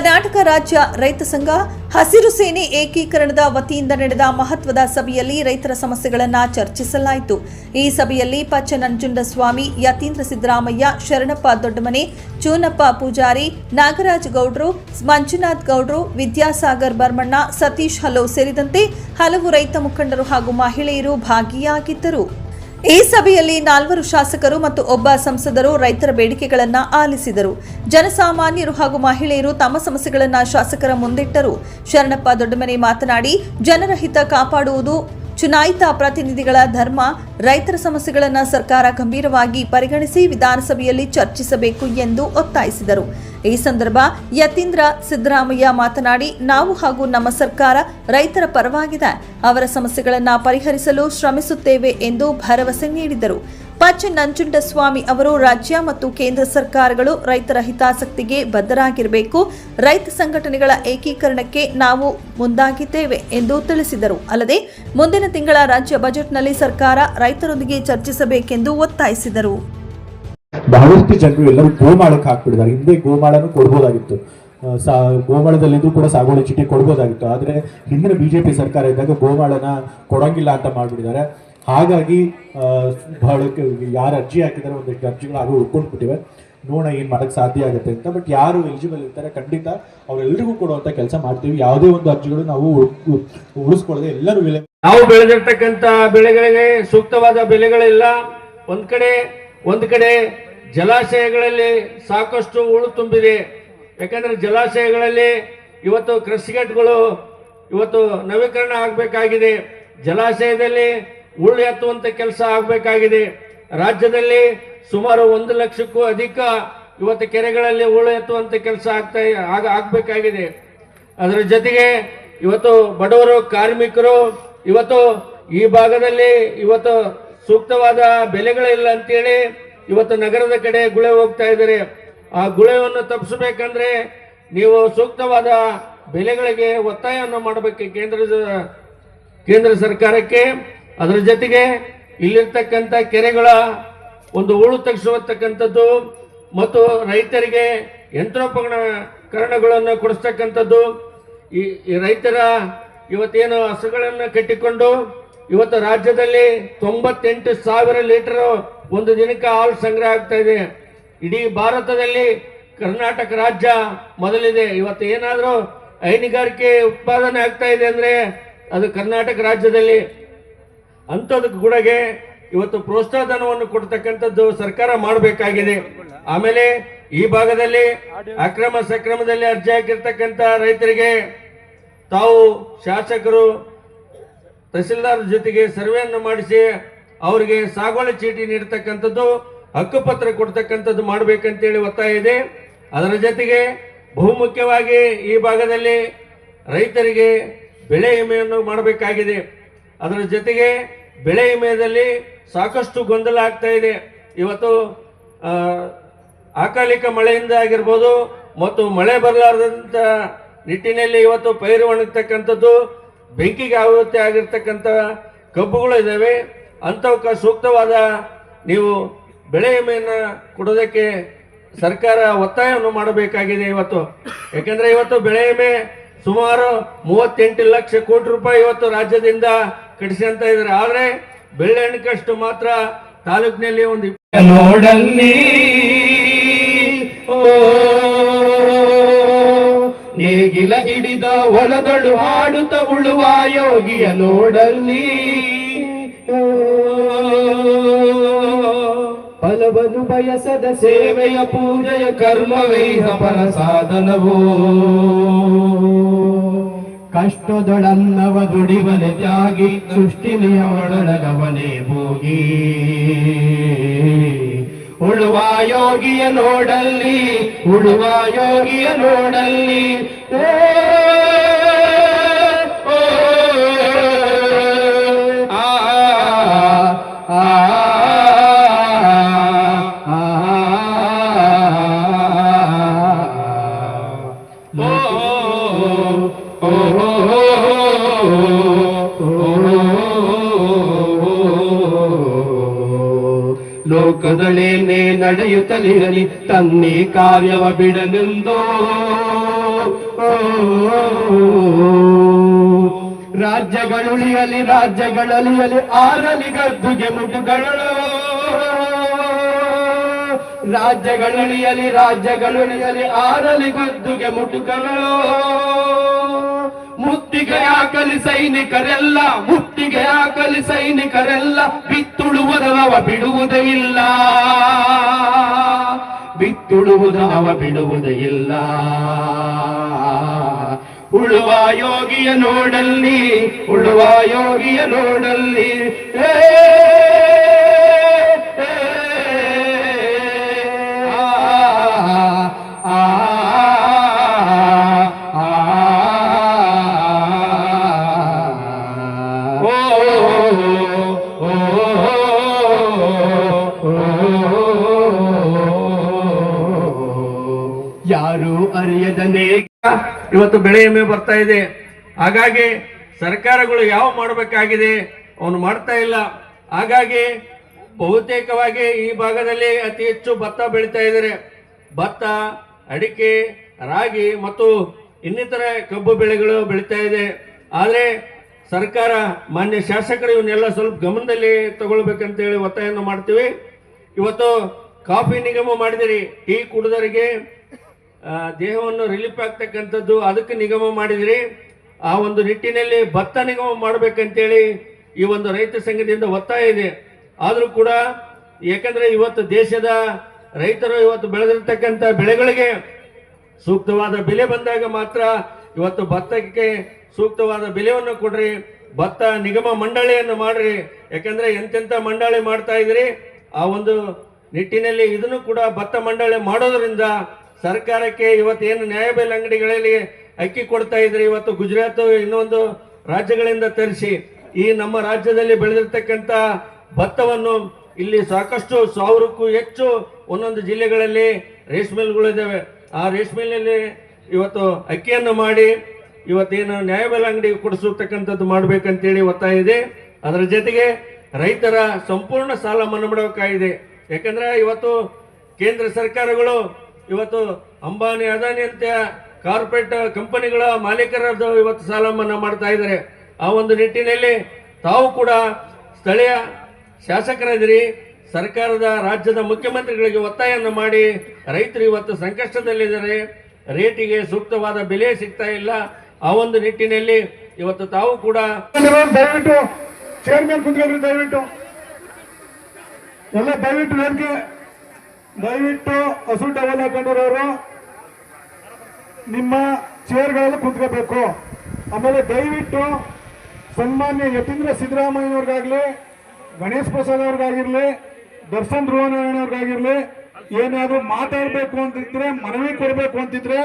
ಕರ್ನಾಟಕ ರಾಜ್ಯ ರೈತ ಸಂಘ ಹಸಿರು ಸೇನೆ ಏಕೀಕರಣದ ವತಿಯಿಂದ ನಡೆದ ಮಹತ್ವದ ಸಭೆಯಲ್ಲಿ ರೈತರ ಸಮಸ್ಯೆಗಳನ್ನು ಚರ್ಚಿಸಲಾಯಿತು. ಈ ಸಭೆಯಲ್ಲಿ ಪಚ್ಚ ನಂಜುಂಡಸ್ವಾಮಿ ಯತೀಂದ್ರ ಸಿದ್ದರಾಮಯ್ಯ, ಶರಣಪ್ಪ ದೊಡ್ಡಮನೆ, ಚೂನಪ್ಪ ಪೂಜಾರಿ, ನಾಗರಾಜ್ ಗೌಡ್ರು, ಮಂಜುನಾಥ್ ಗೌಡ್ರು, ವಿದ್ಯಾಸಾಗರ್ ಬರ್ಮಣ್ಣ, ಸತೀಶ್ ಹಲೋ ಸೇರಿದಂತೆ ಹಲವು ರೈತ ಮುಖಂಡರು ಹಾಗೂ ಮಹಿಳೆಯರು ಭಾಗಿಯಾಗಿದ್ದರು. ಈ ಸಭೆಯಲ್ಲಿ ನಾಲ್ವರು ಶಾಸಕರು ಮತ್ತು ಒಬ್ಬ ಸಂಸದರು ರೈತರ ಬೇಡಿಕೆಗಳನ್ನು ಆಲಿಸಿದರು. ಜನಸಾಮಾನ್ಯರು ಹಾಗೂ ಮಹಿಳೆಯರು ತಮ್ಮ ಸಮಸ್ಯೆಗಳನ್ನು ಶಾಸಕರ ಮುಂದಿಟ್ಟರು. ಶರಣಪ್ಪ ದೊಡ್ಡಮನೆ ಮಾತನಾಡಿ, ಜನರ ಹಿತ ಕಾಪಾಡುವುದು ಚುನಾಯಿತ ಪ್ರತಿನಿಧಿಗಳ ಧರ್ಮ. ರೈತರ ಸಮಸ್ಯೆಗಳನ್ನು ಸರ್ಕಾರ ಗಂಭೀರವಾಗಿ ಪರಿಗಣಿಸಿ ವಿಧಾನಸಭೆಯಲ್ಲಿ ಚರ್ಚಿಸಬೇಕು ಎಂದು ಒತ್ತಾಯಿಸಿದರು. ಈ ಸಂದರ್ಭ ಯತೀಂದ್ರ ಸಿದ್ದರಾಮಯ್ಯ ಮಾತನಾಡಿ, ನಾವು ಹಾಗೂ ನಮ್ಮ ಸರ್ಕಾರ ರೈತರ ಪರವಾಗಿದೆ. ಅವರ ಸಮಸ್ಯೆಗಳನ್ನು ಪರಿಹರಿಸಲು ಶ್ರಮಿಸುತ್ತೇವೆ ಎಂದು ಭರವಸೆ ನೀಡಿದರು. ಪಚ್ಚ ನಂಜುಂಡಸ್ವಾಮಿ ಅವರು ರಾಜ್ಯ ಮತ್ತು ಕೇಂದ್ರ ಸರ್ಕಾರಗಳು ರೈತರ ಹಿತಾಸಕ್ತಿಗೆ ಬದ್ಧರಾಗಿರಬೇಕು. ರೈತ ಸಂಘಟನೆಗಳ ಏಕೀಕರಣಕ್ಕೆ ನಾವು ಮುಂದಾಗಿದ್ದೇವೆ ಎಂದು ತಿಳಿಸಿದರು. ಅಲ್ಲದೆ, ಮುಂದಿನ ತಿಂಗಳ ರಾಜ್ಯ ಬಜೆಟ್ನಲ್ಲಿ ಸರ್ಕಾರ ರೈತರೊಂದಿಗೆ ಚರ್ಚಿಸಬೇಕೆಂದು ಒತ್ತಾಯಿಸಿದರು. ಬಹಳಷ್ಟು ಜನರು ಎಲ್ಲರೂ ಗೋಮಾಳಕ್ಕೆ ಹಾಕ್ಬಿಟ್ಟಿದ್ದಾರೆ. ಹಿಂದೆ ಗೋಮಾಳನು ಕೊಡ್ಬೋದಾಗಿತ್ತು. ಸಾ ಗೋಮಾಳದಲ್ಲಿದ್ದರೂ ಕೂಡ ಸಾಗುವಳಿ ಚೀಟಿ ಕೊಡ್ಬೋದಾಗಿತ್ತು. ಆದರೆ ಹಿಂದಿನ ಬಿಜೆಪಿ ಸರ್ಕಾರ ಇದ್ದಾಗ ಗೋಮಾಳನ ಕೊಡೋಂಗಿಲ್ಲ ಅಂತ ಮಾಡಿಬಿಟ್ಟಿದ್ದಾರೆ. ಹಾಗಾಗಿ ಬಹಳ ಯಾರು ಅರ್ಜಿ ಹಾಕಿದ್ದಾರೆ ಒಂದಷ್ಟು ಅರ್ಜಿಗಳು ಹಾಗೂ ಉಳ್ಕೊಂಡ್ಬಿಟ್ಟಿವೆ ನೋಡೋಣ ಏನು ಮಾಡೋಕ್ಕೆ ಸಾಧ್ಯ ಆಗುತ್ತೆ ಅಂತ. ಬಟ್ ಯಾರು ಎಲಿಜಿಬಲ್ ಇರ್ತಾರೆ ಖಂಡಿತ ಅವರೆಲ್ಲರಿಗೂ ಕೊಡುವಂಥ ಕೆಲಸ ಮಾಡ್ತೀವಿ. ಯಾವುದೇ ಒಂದು ಅರ್ಜಿಗಳು ನಾವು ಉಳ್- ಉಳಿಸ್ಕೊಳ್ಳದೆ ಎಲ್ಲರೂ ಬೆಲೆ ನಾವು ಬೆಳೆದಿರ್ತಕ್ಕಂಥ ಬೆಳೆಗಳಿಗೆ ಸೂಕ್ತವಾದ ಬೆಲೆಗಳಿಲ್ಲ. ಒಂದು ಕಡೆ ಒಂದು ಕಡೆ ಜಲಾಶಯಗಳಲ್ಲಿ ಸಾಕಷ್ಟು ಉಳು ತುಂಬಿದೆ. ಯಾಕಂದ್ರೆ ಜಲಾಶಯಗಳಲ್ಲಿ ಇವತ್ತು ಕ್ರಸ್ಗೆಟ್ಗಳು ಇವತ್ತು ನವೀಕರಣ ಆಗಬೇಕಾಗಿದೆ. ಜಲಾಶಯದಲ್ಲಿ ಉಳ್ಳು ಎತ್ತುವಂಥ ಕೆಲಸ ಆಗಬೇಕಾಗಿದೆ. ರಾಜ್ಯದಲ್ಲಿ ಸುಮಾರು ಒಂದು ಲಕ್ಷಕ್ಕೂ ಅಧಿಕ ಇವತ್ತು ಕೆರೆಗಳಲ್ಲಿ ಉಳ್ಳು ಎತ್ತುವಂಥ ಕೆಲಸ ಆಗ್ತಾ, ಆಗ ಆಗಬೇಕಾಗಿದೆ. ಅದರ ಜೊತೆಗೆ ಇವತ್ತು ಬಡವರು, ಕಾರ್ಮಿಕರು, ಇವತ್ತು ಈ ಭಾಗದಲ್ಲಿ ಇವತ್ತು ಸೂಕ್ತವಾದ ಬೆಲೆಗಳಿಲ್ಲ ಅಂತೇಳಿ ಇವತ್ತು ನಗರದ ಕಡೆ ಗುಳೆ ಹೋಗ್ತಾ ಇದ್ದಾರೆ. ಆ ಗುಳೆವನ್ನು ತಪ್ಪಿಸಬೇಕಂದ್ರೆ ನೀವು ಸೂಕ್ತವಾದ ಬೆಲೆಗಳಿಗೆ ಒತ್ತಾಯವನ್ನು ಮಾಡಬೇಕು ಕೇಂದ್ರದ ಕೇಂದ್ರ ಸರ್ಕಾರಕ್ಕೆ. ಅದರ ಜೊತೆಗೆ ಇಲ್ಲಿರ್ತಕ್ಕಂಥ ಕೆರೆಗಳ ಒಂದು ಹೂಳು ತೆಗೆಸುವತಕ್ಕಂಥದ್ದು ಮತ್ತು ರೈತರಿಗೆ ಯಂತ್ರೋಪಕರಣಗಳನ್ನು ಕೊಡಿಸ್ತಕ್ಕಂಥದ್ದು. ಈ ಈ ರೈತರ ಇವತ್ತೇನು ಹಸುಗಳನ್ನು ಕಟ್ಟಿಕೊಂಡು ಇವತ್ತು ರಾಜ್ಯದಲ್ಲಿ ತೊಂಬತ್ತೆಂಟು ಸಾವಿರ ಲೀಟರ್ ಒಂದು ದಿನಕ್ಕೆ ಹಾಲು ಸಂಗ್ರಹ ಆಗ್ತಾ ಇದೆ. ಇಡೀ ಭಾರತದಲ್ಲಿ ಕರ್ನಾಟಕ ರಾಜ್ಯ ಮೊದಲಿದೆ. ಇವತ್ತು ಏನಾದರೂ ಹೈನುಗಾರಿಕೆ ಉತ್ಪಾದನೆ ಆಗ್ತಾ ಇದೆ ಅಂದರೆ ಅದು ಕರ್ನಾಟಕ ರಾಜ್ಯದಲ್ಲಿ ಅಂಥದಕ್ಕೆ ಕೂಡಗೆ ಇವತ್ತು ಪ್ರೋತ್ಸಾಹ ಧನವನ್ನು ಕೊಡ್ತಕ್ಕಂಥದ್ದು ಸರ್ಕಾರ ಮಾಡಬೇಕಾಗಿದೆ. ಆಮೇಲೆ ಈ ಭಾಗದಲ್ಲಿ ಅಕ್ರಮ ಸಕ್ರಮದಲ್ಲಿ ಅರ್ಜಿ ಹಾಕಿರ್ತಕ್ಕಂಥ ರೈತರಿಗೆ ತಾವು ಶಾಸಕರು ತಹಸೀಲ್ದಾರ್ ಜೊತೆಗೆ ಸರ್ವೆಯನ್ನು ಮಾಡಿಸಿ ಅವರಿಗೆ ಸಾಗುವಳಿ ಚೀಟಿ ನೀಡತಕ್ಕಂಥದ್ದು ಹಕ್ಕುಪತ್ರ ಕೊಡ್ತಕ್ಕಂಥದ್ದು ಮಾಡಬೇಕಂತೇಳಿ ಒತ್ತಾಯ ಇದೆ. ಅದರ ಜೊತೆಗೆ ಬಹುಮುಖ್ಯವಾಗಿ ಈ ಭಾಗದಲ್ಲಿ ರೈತರಿಗೆ ಬೆಳೆ ವಿಮೆಯನ್ನು ಮಾಡಬೇಕಾಗಿದೆ. ಅದರ ಜೊತೆಗೆ ಬೆಳೆ ವಿಮೆಯಲ್ಲಿ ಸಾಕಷ್ಟು ಗೊಂದಲ ಆಗ್ತಾ ಇದೆ. ಇವತ್ತು ಅಕಾಲಿಕ ಮಳೆಯಿಂದ ಆಗಿರ್ಬೋದು ಮತ್ತು ಮಳೆ ಬರಲಾರದಂತ ನಿಟ್ಟಿನಲ್ಲಿ ಇವತ್ತು ಪೈರು ಒಣಗತಕ್ಕಂಥದ್ದು, ಬೆಂಕಿಗೆ ಆವೃತ್ತಿ ಆಗಿರ್ತಕ್ಕಂಥ ಕಬ್ಬುಗಳು ಇದ್ದಾವೆ ಅಂಥವಕ್ಕೆ ಸೂಕ್ತವಾದ ನೀವು ಬೆಳೆ ವಿಮೆಯನ್ನು ಕೊಡೋದಕ್ಕೆ ಸರ್ಕಾರ ಒತ್ತಾಯವನ್ನು ಮಾಡಬೇಕಾಗಿದೆ ಇವತ್ತು. ಯಾಕಂದ್ರೆ ಇವತ್ತು ಬೆಳೆ ವಿಮೆ ಸುಮಾರು ಮೂವತ್ತೆಂಟು ಲಕ್ಷ ಕೋಟಿ ರೂಪಾಯಿ ಇವತ್ತು ರಾಜ್ಯದಿಂದ ಕಟ್ಟಿಸ್ಕೊಂತ ಇದ್ದಾರೆ. ಆದ್ರೆ ಬೆಳ್ಳೆಣ್ಣಕಷ್ಟು ಮಾತ್ರ ತಾಲೂಕಿನಲ್ಲಿ ಒಂದು ನೋಡಲ್ಲಿ ನೇಗಿಲ ಹಿಡಿದ ಹೊಲದಳು ಹಾಡುತ್ತ ಉಳುವ ಯೋಗಿಯ ನೋಡಲ್ಲಿ. ಫಲವನ್ನು ಬಯಸದ ಸೇವೆಯ ಪೂಜೆಯ ಕರ್ಮವೇ ಫಲ ಸಾಧನವೋ. ಕಷ್ಟದೊಳನ್ನವ ದುಡಿವನೆ ತ್ಯಾಗಿ ಸೃಷ್ಟಿ ನಿಯಮೊಳಗವನೇ ಭೋಗಿ. ಉಳುವ ಯೋಗಿಯ ನೋಡಲ್ಲಿ ಉಳುವ ಯೋಗಿಯ ನೋಡಲ್ಲಿ ಓ, ಲೋಕದಳೇನೆ ನಡೆಯುತ್ತಲಿರಲಿ, ತನ್ನಿ ಕಾರ್ಯವ ಬಿಡನೆಂದೋ ರಾಜ್ಯಗಳುಳಿಯಲಿ ರಾಜ್ಯಗಳಲಿಯಲಿ ಆರಲಿ ಗದ್ದುಗೆ ಮುಟುಗಳು. ರಾಜ್ಯಗಳುಳಿಯಲಿ ರಾಜ್ಯಗಳುಳಿಯಲಿ ಆರಲಿ ಗದ್ದುಗೆ ಮುಟುಗಳು. ಮುತ್ತಿಗೆ ಹಾಕಲಿ ಸೈನಿಕರೆಲ್ಲ ಮುತ್ತಿಗೆ ಹಾಕಲಿ ಸೈನಿಕರೆಲ್ಲ ಬಿತ್ತುಳುವುದವ ಬಿಡುವುದೇ ಇಲ್ಲ. ಬಿತ್ತುಳುವುದವ ಬಿಡುವುದೇ ಇಲ್ಲ. ಉಳುವ ಯೋಗಿಯ ನೋಡಲ್ಲಿ ಉಳುವ ಯೋಗಿಯ ನೋಡಲ್ಲಿ ಏ, ಯಾರು ಅರಿಯದನೇ ಇವತ್ತು ಬೆಳೆ ವಿಮೆ ಬರ್ತಾ ಇದೆ. ಹಾಗಾಗಿ ಸರ್ಕಾರಗಳು ಯಾವ ಮಾಡಬೇಕಾಗಿದೆ ಅವನು ಮಾಡ್ತಾ ಇಲ್ಲ. ಹಾಗಾಗಿ ಬಹುತೇಕವಾಗಿ ಈ ಭಾಗದಲ್ಲಿ ಅತಿ ಹೆಚ್ಚು ಭತ್ತ ಬೆಳೀತಾ ಇದ್ದಾರೆ. ಭತ್ತ, ಅಡಿಕೆ, ರಾಗಿ ಮತ್ತು ಇನ್ನಿತರ ಕಬ್ಬು ಬೆಳೆಗಳು ಬೆಳೀತಾ ಇದೆ. ಆದರೆ ಸರ್ಕಾರ, ಮಾನ್ಯ ಶಾಸಕರು ಇವನ್ನೆಲ್ಲ ಸ್ವಲ್ಪ ಗಮನದಲ್ಲಿ ತಗೊಳ್ಬೇಕಂತೇಳಿ ಒತ್ತಾಯವನ್ನು ಮಾಡ್ತೀವಿ. ಇವತ್ತು ಕಾಫಿ ನಿಗಮ ಮಾಡಿದಿರಿ. ಟೀ ಕುಡಿದವರಿಗೆ ದೇಹವನ್ನು ರಿಲೀಫ್ ಆಗ್ತಕ್ಕಂಥದ್ದು ಅದಕ್ಕೆ ನಿಗಮ ಮಾಡಿದ್ರಿ. ಆ ಒಂದು ನಿಟ್ಟಿನಲ್ಲಿ ಭತ್ತ ನಿಗಮ ಮಾಡಬೇಕಂತೇಳಿ ಈ ಒಂದು ರೈತ ಸಂಘದಿಂದ ಒತ್ತಾಯ ಇದೆ. ಆದರೂ ಕೂಡ ಏಕೆಂದರೆ ಇವತ್ತು ದೇಶದ ರೈತರು ಇವತ್ತು ಬೆಳೆದಿರ್ತಕ್ಕಂಥ ಬೆಳೆಗಳಿಗೆ ಸೂಕ್ತವಾದ ಬೆಲೆ ಬಂದಾಗ ಮಾತ್ರ ಇವತ್ತು ಭತ್ತಕ್ಕೆ ಸೂಕ್ತವಾದ ಬೆಲೆಯನ್ನು ಕೊಡ್ರಿ. ಭತ್ತ ನಿಗಮ ಮಂಡಳಿಯನ್ನು ಮಾಡ್ರಿ. ಯಾಕಂದ್ರೆ ಎಂತೆಂಥ ಮಂಡಳಿ ಮಾಡ್ತಾ ಇದ್ರಿ ಆ ಒಂದು ನಿಟ್ಟಿನಲ್ಲಿ ಇದನ್ನು ಕೂಡ ಭತ್ತ ಮಂಡಳಿ ಮಾಡೋದ್ರಿಂದ ಸರ್ಕಾರಕ್ಕೆ ಇವತ್ತೇನು ನ್ಯಾಯಬೆಲೆ ಅಂಗಡಿಗಳಲ್ಲಿ ಅಕ್ಕಿ ಕೊಡ್ತಾ ಇದ್ರೆ ಇವತ್ತು ಗುಜರಾತ್ ಇನ್ನೊಂದು ರಾಜ್ಯಗಳಿಂದ ತರಿಸಿ, ಈ ನಮ್ಮ ರಾಜ್ಯದಲ್ಲಿ ಬೆಳೆದಿರ್ತಕ್ಕಂಥ ಭತ್ತವನ್ನು ಇಲ್ಲಿ ಸಾಕಷ್ಟು ಸಾವಿರಕ್ಕೂ ಹೆಚ್ಚು ಒಂದೊಂದು ಜಿಲ್ಲೆಗಳಲ್ಲಿ ರೇಷ್ಮೆಲ್ಗಳಿದ್ದಾವೆ ಆ ರೇಷ್ಮೆಲಲ್ಲಿ ಇವತ್ತು ಅಕ್ಕಿಯನ್ನು ಮಾಡಿ ಇವತ್ತೇನು ನ್ಯಾಯಬೆಲೆ ಅಂಗಡಿ ಕೊಡಿಸತಕ್ಕಂಥದ್ದು ಮಾಡ್ಬೇಕಂತೇಳಿ ಒತ್ತಾಯ ಇದೆ. ಅದರ ಜೊತೆಗೆ ರೈತರ ಸಂಪೂರ್ಣ ಸಾಲ ಮನ್ನಾ ಮಾಡಬೇಕಾಗಿದೆ. ಯಾಕಂದ್ರೆ ಇವತ್ತು ಕೇಂದ್ರ ಸರ್ಕಾರಗಳು ಇವತ್ತು ಅಂಬಾನಿ, ಅದಾನಿ ಅಂತ ಕಾರ್ಪೊರೇಟ್ ಕಂಪನಿಗಳ ಮಾಲೀಕರದ್ದು ಇವತ್ತು ಸಾಲ ಮನ್ನಾ ಮಾಡ್ತಾ ಇದ್ದಾರೆ. ಆ ಒಂದು ನಿಟ್ಟಿನಲ್ಲಿ ತಾವು ಕೂಡ ಸ್ಥಳೀಯ ಶಾಸಕರಾದಿರಿ ಸರ್ಕಾರದ ರಾಜ್ಯದ ಮುಖ್ಯಮಂತ್ರಿಗಳಿಗೆ ಒತ್ತಾಯವನ್ನು ಮಾಡಿ, ರೈತರು ಇವತ್ತು ಸಂಕಷ್ಟದಲ್ಲಿದ್ದಾರೆ. ರೇಟಿಗೆ ಸೂಕ್ತವಾದ ಬೆಲೆ ಸಿಗ್ತಾ ಇಲ್ಲ. ಆ ಒಂದು ನಿಟ್ಟಿನಲ್ಲಿ ಇವತ್ತು ತಾವು ಕೂಡ ದಯವಿಟ್ಟು ಚೇರ್ಮನ್ ದಯವಿಟ್ಟು. ಎಲ್ಲ ದಯವಿಟ್ಟು ದಯವಿಟ್ಟು ಹಸು ಟವಲ್ ಹಾಕೊಂಡಿರೋರು, ನಿಮ್ಮ ಚೇರ್ಗಳಲ್ಲಿ ಕುತ್ಕೋಬೇಕು. ಆಮೇಲೆ ದಯವಿಟ್ಟು ಸನ್ಮಾನ್ಯ ಯತೀಂದ್ರ ಸಿದ್ದರಾಮಯ್ಯನವ್ರಿಗಾಗ್ಲಿ, ಗಣೇಶ್ ಪ್ರಸಾದ್ ಅವ್ರಿಗಾಗಿರ್ಲಿ, ದರ್ಶನ್ ಧ್ರುವನಾರಾಯಣ ಅವ್ರಿಗಾಗಿರ್ಲಿ ಏನಾದ್ರು ಮಾತಾಡಬೇಕು ಅಂತಿದ್ರೆ, ಮನವಿ ಕೊಡಬೇಕು ಅಂತಿದ್ರೆ